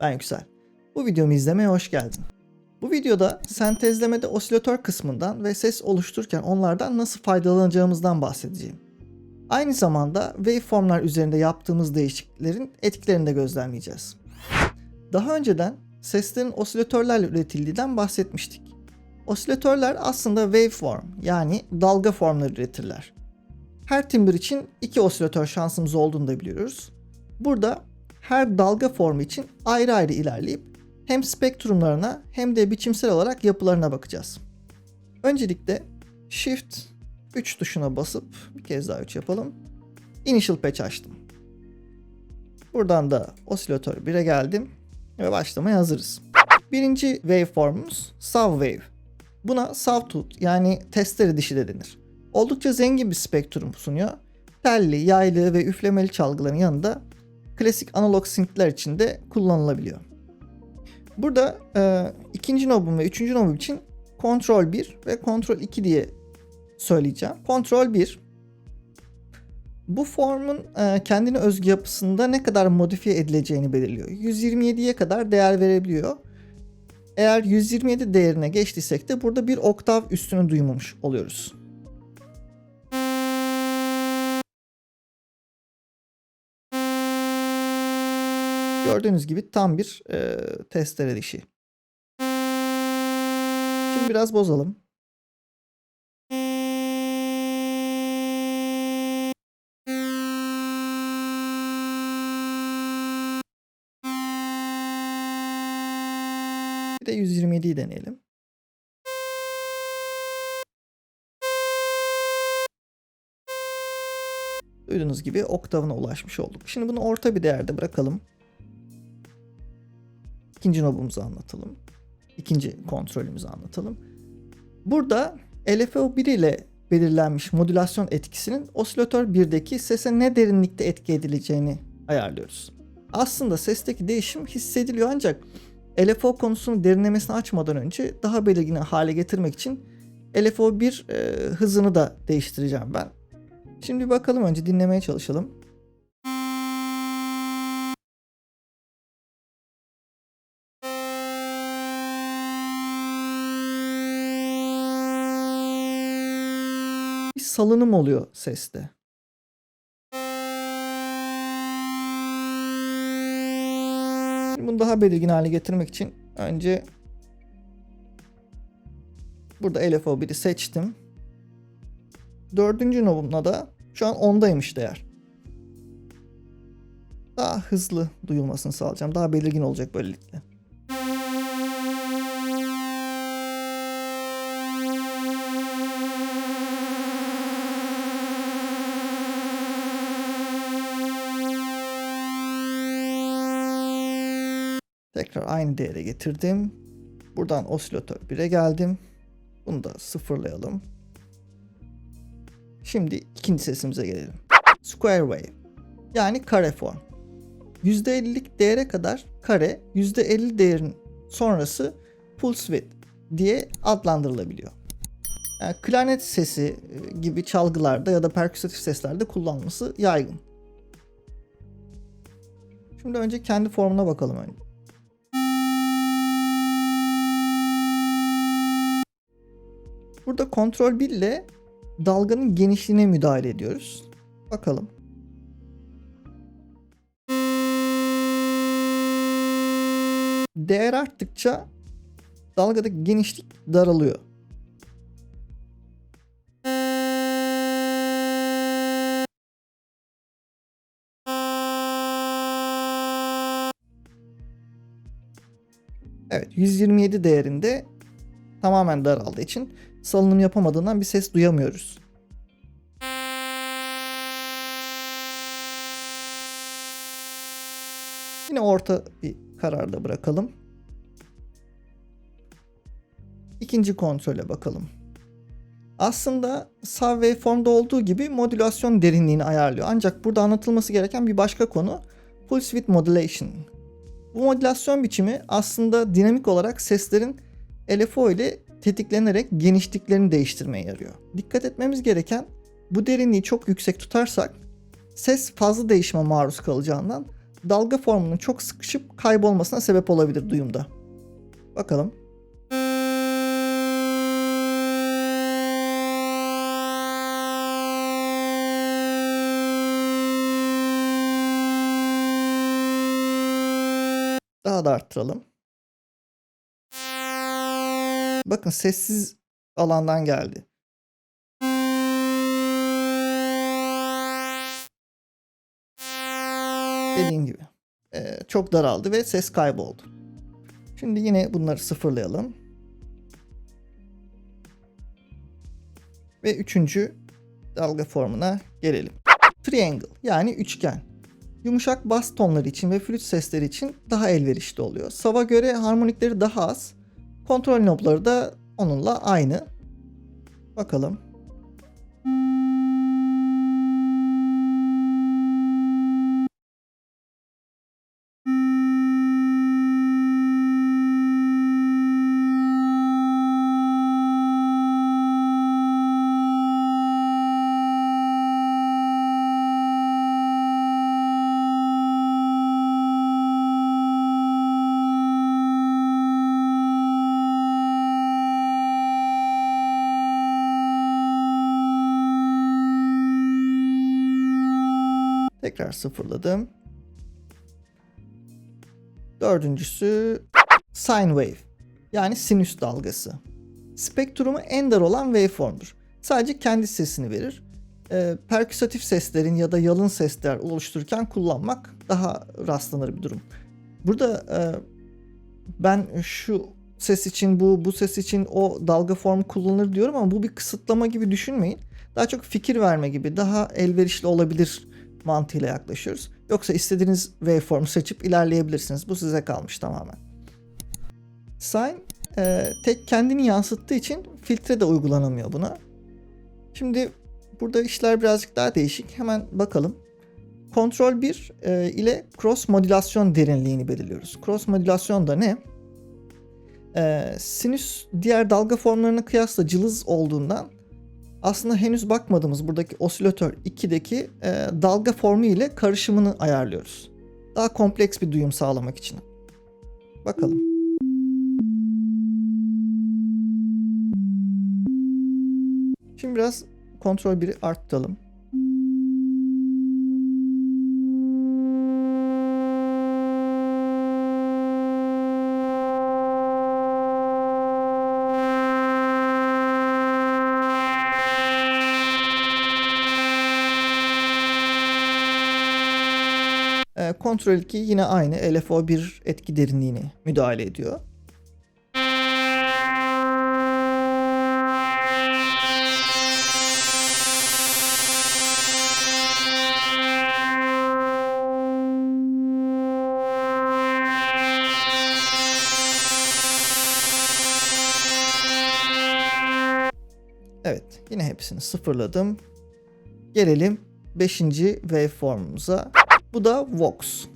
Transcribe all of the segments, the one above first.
Ben Yüksel. Bu videomu izlemeye hoş geldin. Bu videoda sentezlemede osilatör kısmından ve ses oluştururken onlardan nasıl faydalanacağımızdan bahsedeceğim. Aynı zamanda waveformlar üzerinde yaptığımız değişikliklerin etkilerini de gözlemleyeceğiz. Daha önceden seslerin osilatörlerle üretildiğinden bahsetmiştik. Osilatörler aslında waveform yani dalga formları üretirler. Her timbre için iki osilatör şansımız olduğunu da biliyoruz. Burada her dalga formu için ayrı ayrı ilerleyip hem spektrumlarına hem de biçimsel olarak yapılarına bakacağız. Öncelikle Shift 3 tuşuna basıp bir kez daha 3 yapalım. Initial Patch açtım. Buradan da osilatör 1'e geldim ve başlamaya hazırız. Birinci waveformumuz Subwave. Buna sawtooth yani testere dişi de denir. Oldukça zengin bir spektrum sunuyor. Telli, yaylı ve üflemeli çalgıların yanında klasik analog synthler için de kullanılabiliyor. Burada e, ikinci nobum ve üçüncü nobum için Control 1 ve Control 2 diye söyleyeceğim. Control 1 bu formun e, kendine özgü yapısında ne kadar modifiye edileceğini belirliyor. 127'ye kadar değer verebiliyor. Eğer 127 değerine geçtiysek de burada bir oktav üstünü duymamış oluyoruz. Gördüğünüz gibi tam bir e, testere dişi. Şimdi biraz bozalım. Bir de 127'yi deneyelim. Duyduğunuz gibi oktavına ulaşmış olduk. Şimdi bunu orta bir değerde bırakalım. İkinci nobumuzu anlatalım. İkinci kontrolümüzü anlatalım. Burada LFO 1 ile belirlenmiş modülasyon etkisinin osilatör 1'deki sese ne derinlikte etki edileceğini ayarlıyoruz. Aslında sesteki değişim hissediliyor ancak LFO konusunu derinlemesine açmadan önce daha belirgin hale getirmek için LFO 1 e, hızını da değiştireceğim ben. Şimdi bakalım önce dinlemeye çalışalım. Bir salınım oluyor seste. Bunu daha belirgin hale getirmek için önce burada LFO 1'i seçtim. Dördüncü nobumla da şu an 10'daymış değer. Daha hızlı duyulmasını sağlayacağım. Daha belirgin olacak böylelikle. Tekrar aynı değere getirdim. Buradan osilatör 1'e geldim. Bunu da sıfırlayalım. Şimdi ikinci sesimize gelelim. Square wave yani kare form. %50'lik değere kadar kare, %50 değerin sonrası pulse width diye adlandırılabiliyor. Yani klarnet sesi gibi çalgılarda ya da perküsatif seslerde kullanılması yaygın. Şimdi önce kendi formuna bakalım önce. Burada kontrol 1 ile dalganın genişliğine müdahale ediyoruz. Bakalım. Değer arttıkça dalgadaki genişlik daralıyor. Evet 127 değerinde tamamen daraldığı için salınım yapamadığından bir ses duyamıyoruz. Yine orta bir kararda bırakalım. İkinci kontrole bakalım. Aslında sub waveform'da olduğu gibi modülasyon derinliğini ayarlıyor. Ancak burada anlatılması gereken bir başka konu pulse width modulation. Bu modülasyon biçimi aslında dinamik olarak seslerin LFO ile tetiklenerek genişliklerini değiştirmeye yarıyor. Dikkat etmemiz gereken bu derinliği çok yüksek tutarsak ses fazla değişime maruz kalacağından dalga formunun çok sıkışıp kaybolmasına sebep olabilir duyumda. Bakalım. Daha da arttıralım. Bakın sessiz alandan geldi. Dediğim gibi. Çok daraldı ve ses kayboldu. Şimdi yine bunları sıfırlayalım. Ve üçüncü dalga formuna gelelim. Triangle yani üçgen. Yumuşak bas tonları için ve flüt sesleri için daha elverişli oluyor. Sava göre harmonikleri daha az. Kontrol nobları da onunla aynı. Bakalım. Tekrar sıfırladım. Dördüncüsü sine wave yani sinüs dalgası. Spektrumu en dar olan waveformdur. Sadece kendi sesini verir. Ee, perküsatif seslerin ya da yalın sesler oluştururken kullanmak daha rastlanır bir durum. Burada e, ben şu ses için bu, bu ses için o dalga formu kullanılır diyorum ama bu bir kısıtlama gibi düşünmeyin. Daha çok fikir verme gibi, daha elverişli olabilir mantığıyla yaklaşıyoruz. Yoksa istediğiniz waveform seçip ilerleyebilirsiniz. Bu size kalmış tamamen. Sine e, tek kendini yansıttığı için filtre de uygulanamıyor buna. Şimdi burada işler birazcık daha değişik. Hemen bakalım. Kontrol 1 e, ile cross modülasyon derinliğini belirliyoruz. Cross modülasyon da ne? E, sinüs diğer dalga formlarına kıyasla cılız olduğundan aslında henüz bakmadığımız buradaki osilatör 2'deki e, dalga formu ile karışımını ayarlıyoruz. Daha kompleks bir duyum sağlamak için. Bakalım. Şimdi biraz kontrol 1'i arttıralım. Kontrol 2 yine aynı LFO1 etki derinliğini müdahale ediyor. Evet yine hepsini sıfırladım. Gelelim 5. waveformumuza. Bu da Vox.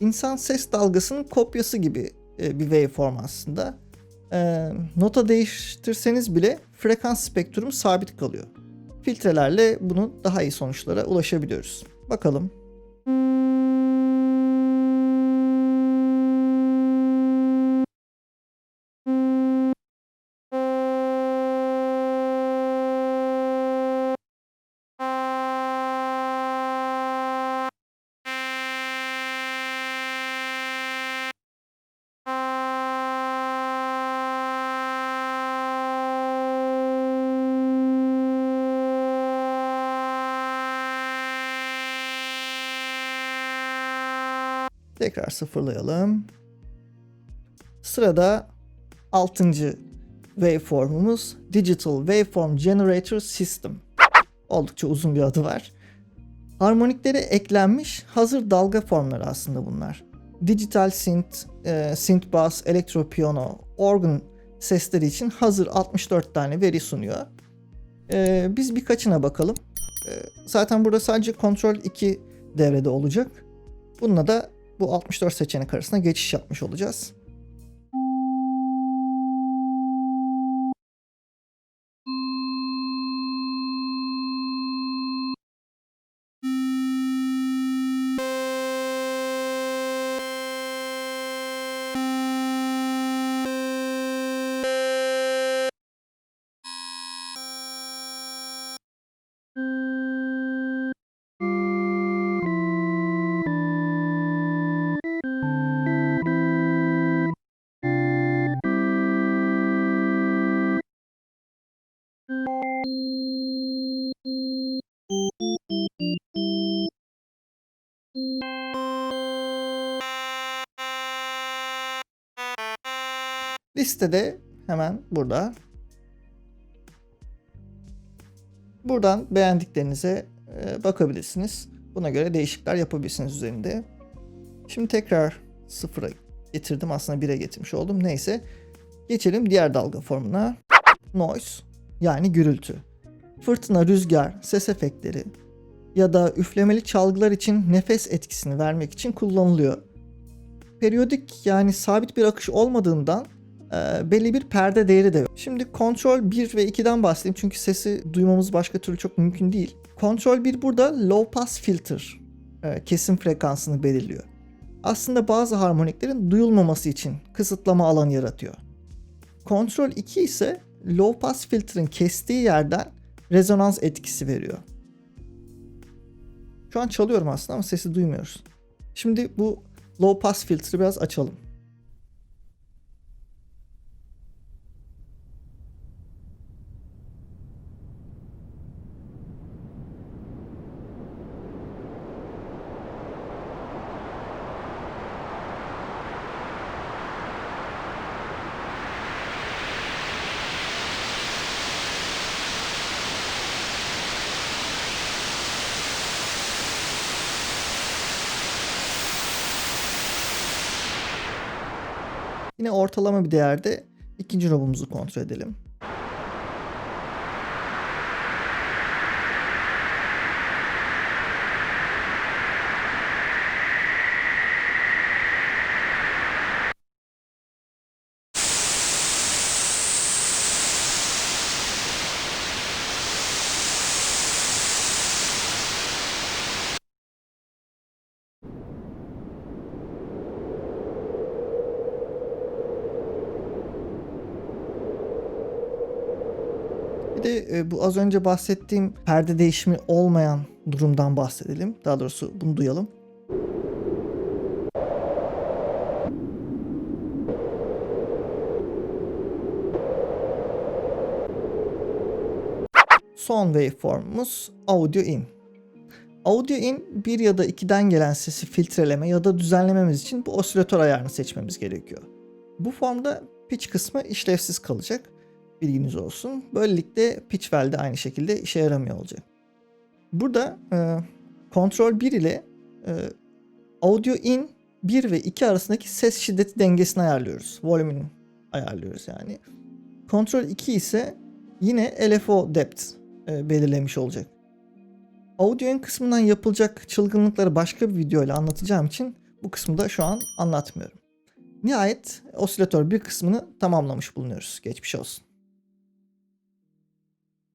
İnsan ses dalgasının kopyası gibi e, bir waveform aslında. E, nota değiştirseniz bile frekans spektrum sabit kalıyor. Filtrelerle bunu daha iyi sonuçlara ulaşabiliyoruz. Bakalım. Tekrar sıfırlayalım. Sırada 6. waveformumuz Digital Waveform Generator System. Oldukça uzun bir adı var. Harmoniklere eklenmiş hazır dalga formları aslında bunlar. Digital synth, e, synth bass, elektro piyano, organ sesleri için hazır 64 tane veri sunuyor. E, biz birkaçına bakalım. E, zaten burada sadece kontrol 2 devrede olacak. Bununla da bu 64 seçenek arasında geçiş yapmış olacağız. Listede hemen burada. Buradan beğendiklerinize e, bakabilirsiniz. Buna göre değişiklikler yapabilirsiniz üzerinde. Şimdi tekrar sıfıra getirdim. Aslında 1'e getirmiş oldum. Neyse. Geçelim diğer dalga formuna. Noise yani gürültü. Fırtına, rüzgar, ses efektleri ya da üflemeli çalgılar için nefes etkisini vermek için kullanılıyor. Periyodik yani sabit bir akış olmadığından e, belli bir perde değeri de yok. Şimdi kontrol 1 ve 2'den bahsedeyim çünkü sesi duymamız başka türlü çok mümkün değil. Kontrol 1 burada low pass filter e, kesim frekansını belirliyor. Aslında bazı harmoniklerin duyulmaması için kısıtlama alanı yaratıyor. Kontrol 2 ise low pass filter'ın kestiği yerden rezonans etkisi veriyor. Şu an çalıyorum aslında ama sesi duymuyoruz. Şimdi bu low pass filtre'ı biraz açalım. Yine ortalama bir değerde ikinci knobumuzu kontrol edelim. Bir de e, bu az önce bahsettiğim perde değişimi olmayan durumdan bahsedelim. Daha doğrusu bunu duyalım. Son waveformumuz audio in. Audio in 1 ya da 2'den gelen sesi filtreleme ya da düzenlememiz için bu osilatör ayarını seçmemiz gerekiyor. Bu formda pitch kısmı işlevsiz kalacak. Bilginiz olsun. Böylelikle pitch well de aynı şekilde işe yaramıyor olacak. Burada e, kontrol 1 ile e, audio in 1 ve 2 arasındaki ses şiddeti dengesini ayarlıyoruz. Volümünü ayarlıyoruz yani. Kontrol 2 ise yine LFO depth e, belirlemiş olacak. Audio in kısmından yapılacak çılgınlıkları başka bir video ile anlatacağım için bu kısmı da şu an anlatmıyorum. Nihayet osilatör bir kısmını tamamlamış bulunuyoruz. Geçmiş olsun.